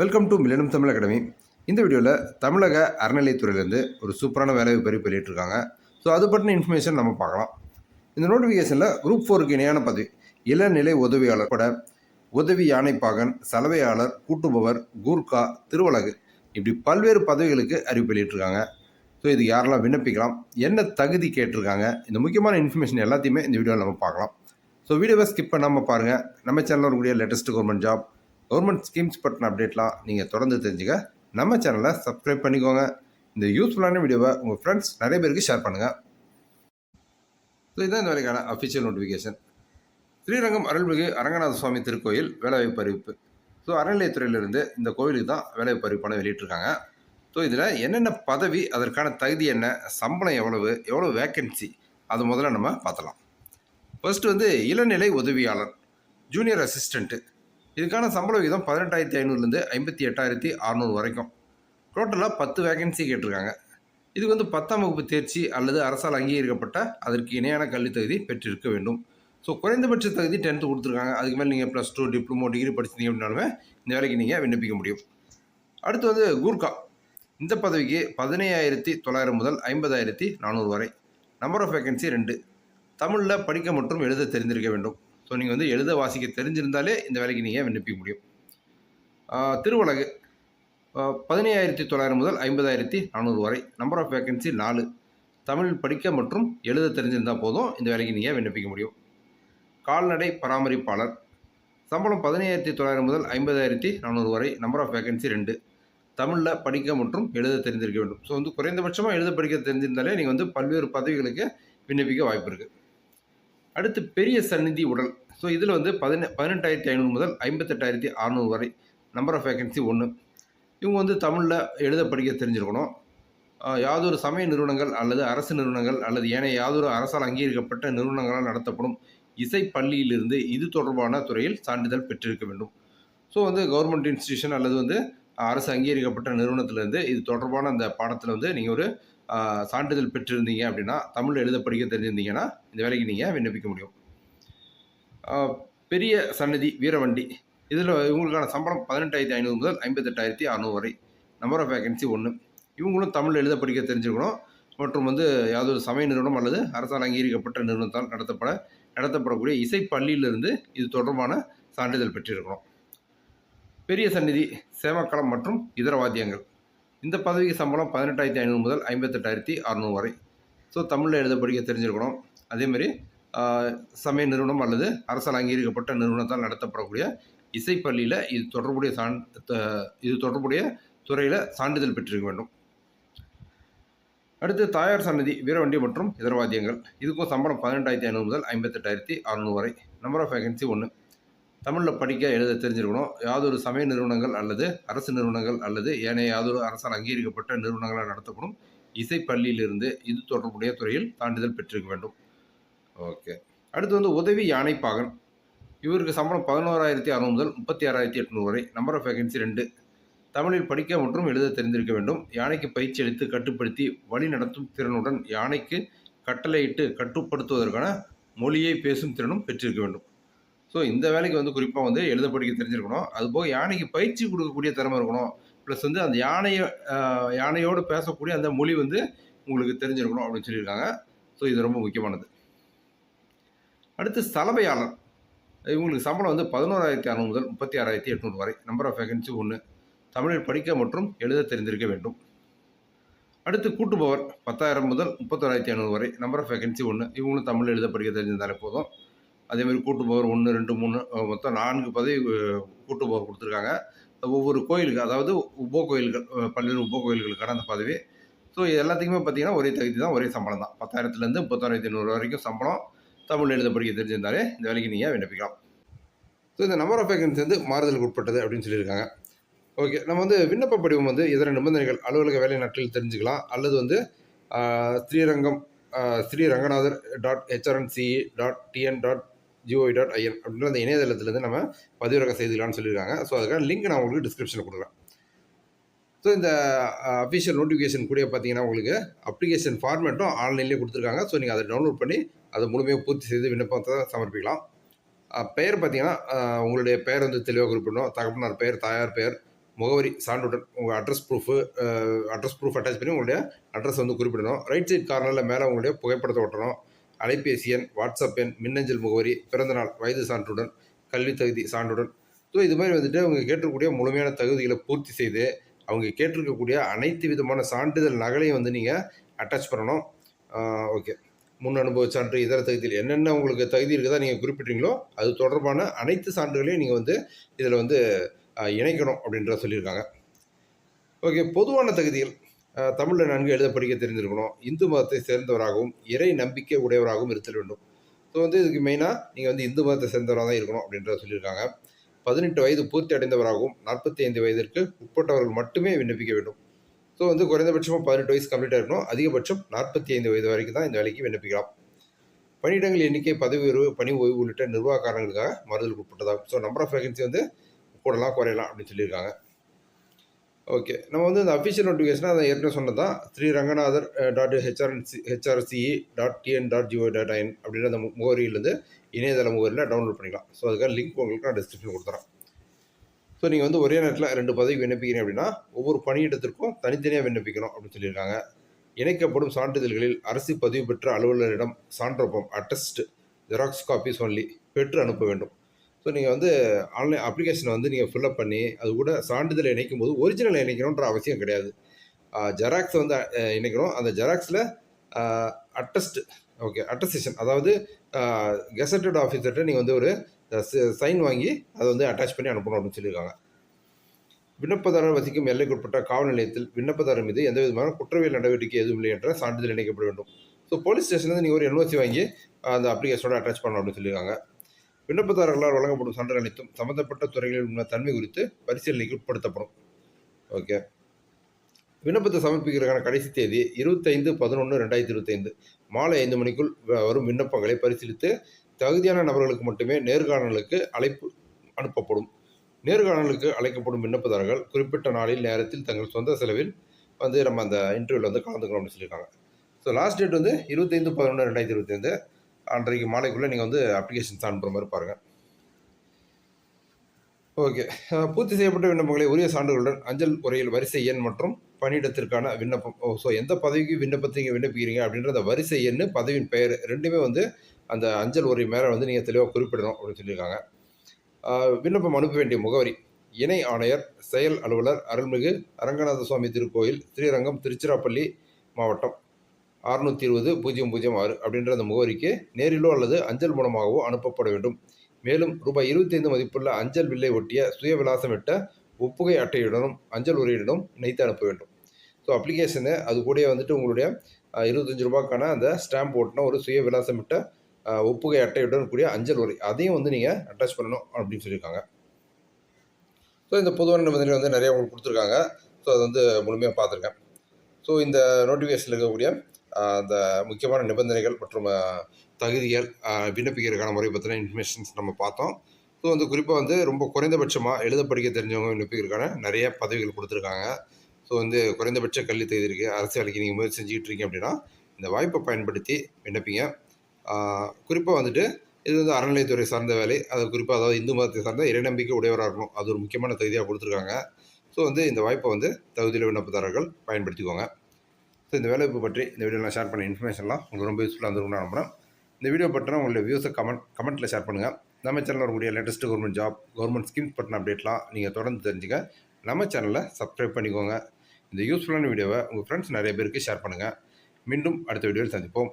Welcome to மில்லனம் Tamil academy இந்த வீடியோவில் தமிழக அறநிலையத்துறையிலேருந்து ஒரு சூப்பரான வேலை பெரிய வெளியிட்டிருக்காங்க. ஸோ அது பற்றின இன்ஃபர்மேஷன் நம்ம பார்க்கலாம். இந்த நோட்டிஃபிகேஷனில் குரூப் ஃபோருக்கு இணையான பதவி இளநிலை உதவியாளர் கூட உதவி யானைப்பாகன் சலவையாளர் கூட்டுபவர் கூர்க்கா திருவலகு இப்படி பல்வேறு பதவிகளுக்கு அறிவிப்பு வெளியிட்டிருக்காங்க. ஸோ இது யாரெல்லாம் விண்ணப்பிக்கலாம் என்ன தகுதி கேட்டிருக்காங்க இந்த முக்கியமான இன்ஃபர்மேஷன் எல்லாத்தையுமே இந்த வீடியோவில் நம்ம பார்க்கலாம். ஸோ வீடியோவை ஸ்கிப் பண்ணாமல் பாருங்கள் நம்ம சேனலில் இருக்கக்கூடிய latest government job government schemes பற்றின அப்டேட்லாம் நீங்கள் தொடர்ந்து தெரிஞ்சுக்க நம்ம சேனலை சப்ஸ்கிரைப் பண்ணிக்கோங்க. இந்த யூஸ்ஃபுல்லான வீடியோவை உங்கள் ஃப்ரெண்ட்ஸ் நிறைய பேருக்கு ஷேர் பண்ணுங்கள் ஸோ இதுதான் இந்த வேலைக்கான அஃபிஷியல் நோட்டிஃபிகேஷன் ஸ்ரீரங்கம் அருள்மிகு அரங்கநாத சுவாமி திருக்கோயில் வேலைவாய்ப்பு அறிவிப்பு ஸோ அறநிலையத்துறையிலிருந்து இந்த கோவிலுக்கு தான் வேலைவாய்ப்பு அறிவிப்பான வெளியிட்டிருக்காங்க. ஸோ இதில் என்னென்ன பதவி அதற்கான தகுதி என்ன சம்பளம் எவ்வளவு எவ்வளோ வேக்கன்சி அது முதல்ல நம்ம பார்த்தலாம் ஃபர்ஸ்ட் வந்து இளநிலை உதவியாளர் ஜூனியர் அசிஸ்டண்ட்டு இதுக்கான சம்பள விகிதம் பதினெட்டாயிரத்தி ஐநூறுலேருந்து ஐம்பத்தி எட்டாயிரத்தி அறநூறு வரைக்கும். டோட்டலாக பத்து வேகன்சி கேட்டிருக்காங்க. இதுக்கு வந்து பத்தாம் வகுப்பு தேர்ச்சி அல்லது அரசால் அங்கீகரிக்கப்பட்ட அதற்கு இணையான கல்வி தகுதி பெற்றிருக்க வேண்டும். ஸோ குறைந்தபட்ச தகுதி டென்த்து கொடுத்துருக்காங்க. அதுக்கு மேலே நீங்கள் ப்ளஸ் டூ டிப்ளமோ டிகிரி படிச்சிருந்தீங்க அப்படின்னாலுமே இந்த வேலைக்கு நீங்கள் விண்ணப்பிக்க முடியும். அடுத்து வந்து கூர்கா. இந்த பதவிக்கு பதினையாயிரத்தி தொள்ளாயிரம் முதல் ஐம்பதாயிரத்தி நானூறு வரை. நம்பர் ஆஃப் வேகன்சி ரெண்டு. தமிழில் படிக்க மற்றும் எழுத தெரிந்திருக்க வேண்டும். ஸோ நீங்கள் வந்து எழுத வாசிக்க தெரிஞ்சிருந்தாலே இந்த வேலைக்கு நீங்கள் விண்ணப்பிக்க முடியும்? திருவலகு பதினையாயிரத்தி தொள்ளாயிரம் முதல் ஐம்பதாயிரத்தி நானூறு வரை. நம்பர் ஆஃப் வேகன்சி நாலு. தமிழ் படிக்க மற்றும் எழுத தெரிஞ்சிருந்தால் போதும் இந்த வேலைக்கு நீங்கள் விண்ணப்பிக்க முடியும்? கால்நடை பராமரிப்பாளர். சம்பளம் பதினையாயிரத்தி தொள்ளாயிரம் முதல் ஐம்பதாயிரத்தி நானூறு வரை. நம்பர் ஆஃப் வேகன்சி ரெண்டு. தமிழில் படிக்க மற்றும் எழுத தெரிந்திருக்க வேண்டும். ஸோ வந்து குறைந்தபட்சமாக எழுத படிக்க தெரிஞ்சிருந்தாலே நீங்கள் வந்து பல்வேறு பதவிகளுக்கு விண்ணப்பிக்க வாய்ப்பு இருக்குது அடுத்து பெரிய சந்நிதி உடல். ஸோ இதில் வந்து பதினெ பதினெட்டாயிரத்தி ஐநூறு முதல் ஐம்பத்தெட்டாயிரத்தி அறநூறு வரை நம்பர் ஆஃப் வேகன்சி ஒன்று இவங்க வந்து தமிழில் எழுத படிக்க தெரிஞ்சிருக்கணும். யாதொரு சமய நிறுவனங்கள் அல்லது அரசு நிறுவனங்கள் அல்லது ஏனைய யாதொரு அரசால் அங்கீகரிக்கப்பட்ட நிறுவனங்களால் நடத்தப்படும் இசை பள்ளியிலிருந்து இது தொடர்பான துறையில் சான்றிதழ் பெற்றிருக்க வேண்டும். ஸோ வந்து கவர்மெண்ட் இன்ஸ்டியூஷன் அல்லது வந்து அரசு அங்கீகரிக்கப்பட்ட நிறுவனத்திலேருந்து இது தொடர்பான அந்த பாடத்தில் வந்து நீங்கள் ஒரு சான்றிதழ் பெற்றிருந்தீங்க அப்படின்னா தமிழ் எழுத படிக்க தெரிஞ்சிருந்தீங்கன்னா இந்த வேலைக்கு நீங்கள் விண்ணப்பிக்க முடியும். பெரிய சன்னதி வீரவண்டி இதில் இவங்களுக்கான சம்பளம் பதினெட்டாயிரத்தி ஐநூறு முதல் ஐம்பத்தெட்டாயிரத்தி அறநூறு வரை. நம்பர் ஆஃப் வேகன்சி ஒன்று இவங்களும் தமிழ் எழுத படிக்க தெரிஞ்சுக்கணும் மற்றும் வந்து யாதொரு சமய நிறுவனம் அல்லது அரசால் அங்கீகரிக்கப்பட்ட நிறுவனத்தால் நடத்தப்பட நடத்தப்படக்கூடிய இசை பள்ளியிலிருந்து இது தொடர்பான சான்றிதழ் பெற்றிருக்கணும். பெரிய சந்நிதி சேமக்களம் மற்றும் இதர வாத்தியங்கள். இந்த பதவிக்கு சம்பளம் பதினெட்டாயிரத்தி ஐநூறு முதல் ஐம்பத்தெட்டாயிரத்தி அறநூறு வரை. ஸோ தமிழில் எழுத படிக்க தெரிஞ்சிருக்கணும். அதேமாதிரி சமய நிறுவனம் அல்லது அரசால் அங்கீகரிக்கப்பட்ட நிறுவனத்தால் நடத்தப்படக்கூடிய இசைப்பள்ளியில் இது தொடர்புடைய சான் இது தொடர்புடைய துறையில் சான்றிதழ் பெற்றிருக்க வேண்டும். அடுத்து தாயார் சன்னதி வீரவண்டி மற்றும் இதர வாத்தியங்கள். இதுக்கும் சம்பளம் பதினெட்டாயிரத்தி ஐநூறு முதல் ஐம்பத்தெட்டாயிரத்தி அறநூறு வரை. நம்பர் ஆஃப் வேகன்சி ஒன்று தமிழில் படிக்க எழுத தெரிஞ்சிருக்கணும். யாதொரு சமய நிறுவனங்கள் அல்லது அரசு நிறுவனங்கள் அல்லது ஏனைய யாதொரு அரசால் அங்கீகரிக்கப்பட்ட நிறுவனங்களால் நடத்தப்படும் இசைப்பள்ளியிலிருந்து இது தொடர்புடைய துறையில் சான்றிதழ் பெற்றிருக்க வேண்டும். ஓகே. அடுத்து வந்து உதவி யானைப்பாகன் இவருக்கு சம்பளம் பதினோராயிரத்தி அறுநூறு முதல் முப்பத்தி ஆறாயிரத்தி எட்நூறு வரை. நம்பர் ஆஃப் வேகன்சி ரெண்டு. தமிழில் படிக்க மற்றும் எழுத தெரிந்திருக்க வேண்டும். யானைக்கு பயிற்சி அளித்து கட்டுப்படுத்தி வழி நடத்தும் திறனுடன் யானைக்கு கட்டளையிட்டு கட்டுப்படுத்துவதற்கான மொழியை பேசும் திறனும் பெற்றிருக்க வேண்டும். ஸோ இந்த வேலைக்கு வந்து குறிப்பாக வந்து எழுத படிக்க தெரிஞ்சிருக்கணும். அதுபோக யானைக்கு பயிற்சி கொடுக்கக்கூடிய திறமை இருக்கணும். ப்ளஸ் வந்து அந்த யானையை யானையோடு பேசக்கூடிய அந்த மொழி வந்து உங்களுக்கு தெரிஞ்சிருக்கணும் அப்படின்னு சொல்லியிருக்காங்க. ஸோ இது ரொம்ப முக்கியமானது. அடுத்து சலவையாளர். இவங்களுக்கு சம்பளம் வந்து பதினோராயிரத்தி அறுநூறு முதல் முப்பத்தி ஆறாயிரத்தி எட்நூறு வரை. நம்பர் ஆஃப் வேகன்சி ஒன்று தமிழில் படிக்க மற்றும் எழுத தெரிந்திருக்க வேண்டும். அடுத்து கூட்டுபவர் பத்தாயிரம் முதல் முப்பத்தோராயிரத்தி ஐநூறு வரை. நம்பர் ஆஃப் வேகன்சி ஒன்று இவங்களும் தமிழ் எழுத படிக்க தெரிஞ்சிருந்தாலே போதும். அதேமாதிரி கூட்டுபவர் ஒன்று ரெண்டு மூணு மொத்தம் நான்கு பதவி கூட்டுபவர் கொடுத்துருக்காங்க. ஒவ்வொரு கோயிலுக்கு அதாவது உப கோயில்கள் பல்வேறு உப கோயில்களுக்கான அந்த பதவி. ஸோ இது எல்லாத்துக்குமே பார்த்தீங்கன்னா ஒரே தகுதி தான் ஒரே சம்பளம் தான். பத்தாயிரத்துலேருந்து முப்பத்தாயிரத்தி ஐநூறு வரைக்கும் சம்பளம். தமிழ் எழுத படிக்க தெரிஞ்சிருந்தாலே இந்த வேலைக்கு நீங்கள் விண்ணப்பிக்கலாம்? ஸோ இந்த நம்பர் ஆஃப் வேகன்சி வந்து மாறுதலுக்கு உட்பட்டது அப்படின்னு சொல்லியிருக்காங்க. ஓகே நம்ம வந்து விண்ணப்ப படிவம் வந்து இதர நிபந்தனைகள் அலுவலக வேலை நாட்களில் தெரிஞ்சுக்கலாம். அல்லது வந்து Srirangam Sri Ranganathar dot HRNCE dot TN dot GOE dot IN அப்படின்ற அந்த இணையதளத்துலேருந்து நம்ம பதிவிறக்கம் செய்துக்கலாம்னு சொல்லியிருக்காங்க. ஸோ அதுக்கான லிங்க் நான் உங்களுக்கு டிஸ்கிரிப்ஷனில் கொடுக்குறேன். ஸோ இந்த அஃபிஷியல் நோட்டிஃபிகேஷன் கூட பார்த்தீங்கன்னா உங்களுக்கு அப்ளிகேஷன் ஃபார்மேட்டும் ஆன்லைன்லேயே கொடுத்துருக்காங்க. ஸோ நீங்கள் அதை டவுன்லோட் பண்ணி அதை முழுமையாக பூர்த்தி செய்து விண்ணப்பத்தை சமர்ப்பிக்கலாம். பெயர் பார்த்தீங்கன்னா உங்களுடைய பெயர் வந்து தெளிவாக குறிப்பிடணும். தகப்பனார் பெயர் தாயார் பெயர் முகவரி சான்றுடன் உங்கள் address proof address proof attach பண்ணி உங்களுடைய அட்ரஸ் வந்து குறிப்பிடணும். ரைட் சைட் கார்னரில் மேலே உங்களுடைய புகைப்படத்தை ஒட்டணும். அலைபேசி எண் வாட்ஸ்அப் எண் மின்னஞ்சல் முகவரி பிறந்தநாள் வயது சான்றுடன் கல்வி தகுதி சான்றுடன். ஸோ இது மாதிரி வந்துட்டு அவங்க கேட்டிருக்கக்கூடிய முழுமையான தகுதிகளை பூர்த்தி செய்து அவங்க கேட்டிருக்கக்கூடிய அனைத்து விதமான சான்றிதழ் நகலையும் வந்து நீங்கள் அட்டாச் பண்ணணும். ஓகே முன் அனுபவ சான்று இதர தகுதியில் என்னென்ன உங்களுக்கு தகுதி இருக்குதா நீங்கள் குறிப்பிட்றீங்களோ அது தொடர்பான அனைத்து சான்றுகளையும் நீங்கள் வந்து இதில் வந்து இணைக்கணும் அப்படின்ற சொல்லியிருக்காங்க. ஓகே பொதுவான தகுதிகள். தமிழில் நன்கு எழுத படிக்க தெரிஞ்சிருக்கணும் இந்து மதத்தை சேர்ந்தவராகவும் இறை நம்பிக்கை உடையவராகவும் இருத்தல் வேண்டும். ஸோ வந்து இதுக்கு மெயினாக நீங்கள் வந்து இந்து மதத்தை சேர்ந்தவராக தான் இருக்கணும் அப்படின்றத சொல்லியிருக்காங்க. பதினெட்டு வயது பூர்த்தி அடைந்தவராகவும் நாற்பத்தி ஐந்து வயதிற்கு உட்பட்டவர்கள் மட்டுமே விண்ணப்பிக்க வேண்டும். ஸோ வந்து குறைந்தபட்சமாக பதினெட்டு வயசு கம்ப்ளீட்டாக இருக்கணும். அதிகபட்சம் நாற்பத்தி ஐந்து வயது வரைக்கும் தான் இந்த வேலைக்கு விண்ணப்பிக்கலாம். பணியிடங்கள் எண்ணிக்கை பதவி உயர்வு பணி ஓய்வு உள்ளிட்ட நிர்வாக காரணங்களுக்காக மாறுதலுக்கு உட்பட்டதாகும் ஸோ நம்பர் ஆஃப் வேகன்சி வந்து கூடலாம் குறையலாம் அப்படின்னு சொல்லியிருக்காங்க. ஓகே நம்ம வந்து இந்த அஃபிஷியல் நோட்டிஃபிகேஷனாக அதை ஏற்கனவே சொன்னது தான் Sri Ranganathar dot HRNC HRCE dot TN dot GO dot IN அப்படின்ற அந்த முகவரியிலேருந்து இணையதள முகவரியில் டவுன்லோட் பண்ணிக்கலாம். ஸோ அதுக்காக லிங்க் உங்களுக்கு நான் டிஸ்கிரிப்ஷன் கொடுத்துறேன். ஸோ நீங்கள் வந்து ஒரே நேரத்தில் ரெண்டு பதவி விண்ணப்பிக்கிறீங்க அப்படின்னா ஒவ்வொரு பணியிடத்திற்கும் தனித்தனியாக விண்ணப்பிக்கணும் அப்படின்னு சொல்லியிருக்காங்க. இணைக்கப்படும் சான்றிதழ்களில் அரசு பதிவு பெற்ற அலுவலரிடம் சான்றொப்பம் அட்டஸ்ட் ஜெராக்ஸ் காப்பீஸ் ஒன்லி பெற்று அனுப்ப வேண்டும். ஸோ நீங்கள் வந்து ஆன்லைன் அப்ளிகேஷனை வந்து நீங்கள் ஃபில்அப் பண்ணி அது கூட சான்றிதழை இணைக்கும் போது ஒரிஜினல் இணைக்கணுன்ற அவசியம் கிடையாது. ஜெராக்ஸ் வந்து இணைக்கணும் அந்த ஜெராக்ஸில் அட்டஸ்ட் ஓகே அட்டஸ்டேஷன் அதாவது கெசட்டட் ஆஃபீஸர்கிட்ட நீங்கள் வந்து ஒரு சைன் வாங்கி அதை வந்து அட்டாச் பண்ணி அனுப்பணும் அப்படின்னு சொல்லியிருக்காங்க. விண்ணப்பதாரர் வசிக்கும் எல்லைக்குட்பட்ட காவல் நிலையத்தில் விண்ணப்பதாரர் மீது எந்த விதமான குற்றவியல் நடவடிக்கை எதுவும் இல்லை என்ற சான்றிதழ் இணைக்கப்பட வேண்டும். ஸோ போலீஸ் ஸ்டேஷன்லேருந்து நீங்கள் ஒரு என்ஓசி வாங்கி அந்த அப்ளிகேஷனோட அட்டாச் பண்ணணும் அப்படின்னு சொல்லியிருக்காங்க. விண்ணப்பதாரர்களால் வழங்கப்படும் சான்றிதழ் அனைத்தும் சம்பந்தப்பட்ட துறைகளில் உள்ள தன்மை குறித்து பரிசீலனைக்கு உட்படுத்தப்படும். ஓகே விண்ணப்பத்தை சமர்ப்பிக்கிறதுக்கான கடைசி தேதி இருபத்தைந்து பதினொன்று ரெண்டாயிரத்தி இருபத்தைந்து. மாலை ஐந்து மணிக்குள் வரும் விண்ணப்பங்களை பரிசீலித்து தகுதியான நபர்களுக்கு மட்டுமே நேர்காணலுக்கு அழைப்பு அனுப்பப்படும். நேர்காணலுக்கு அழைக்கப்படும் விண்ணப்பதாரர்கள் குறிப்பிட்ட நாளில் நேரத்தில் தங்கள் சொந்த செலவில் வந்து நம்ம அந்த இன்டர்வியூவில் வந்து கலந்துக்கணும் அப்படின்னு சொல்லியிருக்காங்க. ஸோ லாஸ்ட் டேட் வந்து இருபத்தைந்து பதினொன்று ரெண்டாயிரத்தி இருபத்தைந்து. அன்றைக்கு மாலைக்குள்ளே நீங்கள் வந்து அப்ளிகேஷன்ஸ் அனுப்புகிற மாதிரி பாருங்கள் ஓகே. பூர்த்தி செய்யப்பட்ட விண்ணப்பங்களை உரிய சான்றுகளுடன் அஞ்சல் உரையில் வரிசை எண் மற்றும் பணியிடத்திற்கான விண்ணப்பம். ஓ ஸோ எந்த பதவிக்கு விண்ணப்பத்தை நீங்கள் விண்ணப்பிக்கிறீங்க அப்படின்ற அந்த வரிசை எண் பதவியின் பெயர் ரெண்டுமே வந்து அந்த அஞ்சல் உரை மேலே வந்து நீங்கள் தெளிவாக குறிப்பிடணும் அப்படின்னு சொல்லியிருக்காங்க. விண்ணப்பம் அனுப்ப வேண்டிய முகவரி இணை ஆணையர் செயல் அலுவலர் அருள்மிகு அரங்கநாத சுவாமி திருக்கோயில் ஸ்ரீரங்கம் திருச்சிராப்பள்ளி மாவட்டம். அறுநூற்றி இருபது பூஜ்ஜியம் பூஜ்ஜியம் ஆறு அப்படின்ற அந்த முகவரிக்கு நேரிலோ அல்லது அஞ்சல் மூலமாகவோ அனுப்பப்பட வேண்டும். மேலும் ரூபாய் இருபத்தைந்து மதிப்புள்ள அஞ்சல் வில்லை ஒட்டிய சுய விலாசம் விட்ட ஒப்புகை அட்டையுடனும் அஞ்சல் உரையுடனும் இணைத்து அனுப்ப வேண்டும். ஸோ அப்ளிகேஷனு அது கூட வந்துட்டு உங்களுடைய இருபத்தஞ்சு ரூபாய்க்கான அந்த ஸ்டாம்ப் ஓட்டின ஒரு சுய விலாசம் விட்ட ஒப்புகை அட்டையுடன் கூடிய அஞ்சல் உரை அதையும் வந்து நீங்கள் அட்டாச் பண்ணணும் அப்படின்னு சொல்லியிருக்காங்க. ஸோ இந்த பொதுவான நிபந்தனை வந்து நிறையா உங்களுக்கு கொடுத்துருக்காங்க. ஸோ அது வந்து முழுமையாக பார்த்துருக்கேன். ஸோ இந்த நோட்டிஃபிகேஷனில் இருக்கக்கூடிய அந்த முக்கியமான நிபந்தனைகள் மற்றும் தகுதிகள் விண்ணப்பிக்கிறதுக்கான முறை பற்றின இன்ஃபர்மேஷன்ஸ் நம்ம பார்த்தோம். ஸோ வந்து குறிப்பாக வந்து ரொம்ப குறைந்தபட்சமாக எழுத படிக்க தெரிஞ்சவங்க விண்ணப்பிக்கிறதுக்கான நிறைய பதவிகள் கொடுத்துருக்காங்க. ஸோ வந்து குறைந்தபட்ச கல்வி தகுதி இருக்குது அரசு வேலைக்கு நீங்கள் முயற்சி செஞ்சுக்கிட்டு இருக்கீங்க அப்படின்னா இந்த வாய்ப்பை பயன்படுத்தி விண்ணப்பிங்க. குறிப்பாக வந்துட்டு இது வந்து அறநிலையத்துறை சார்ந்த வேலை. அது குறிப்பாக அதாவது இந்து மதத்தை சார்ந்த இறைநம்பிக்கை உடையவராக இருக்கணும். அது ஒரு முக்கியமான தகுதியாக கொடுத்துருக்காங்க. ஸோ வந்து இந்த வாய்ப்பை வந்து தகுதியில் விண்ணப்பதாரர்கள் பயன்படுத்திக்கோங்க. ஸோ இந்த வேலைவாய்ப்பு பற்றி இந்த வீடியோவில் நான் ஷேர் பண்ண இன்ஃபர்மேஷன்லாம் உங்களுக்கு ரொம்ப யூஸ்ஃபுல்லாக இருந்திருக்கும் நான் இந்த வீடியோ பற்றினா உங்களுடைய வியூஸை கமெண்ட் கமெண்ட்டில் ஷேர் பண்ணுங்கள் நம்ம சேனலில் வரக்கூடிய latest government job government schemes பற்றின அப்டேட்லாம் நீங்கள் தொடர்ந்து தெரிஞ்சுக்க நம்ம சேனலை சப்ஸ்கிரைப் பண்ணிக்கோங்க. இந்த யூஸ்ஃபுல்லான வீடியோவை உங்கள் ஃப்ரெண்ட்ஸ் நிறைய பேருக்கு ஷேர் பண்ணுங்கள் மீண்டும் அடுத்த வீடியோவில் சந்திப்போம்.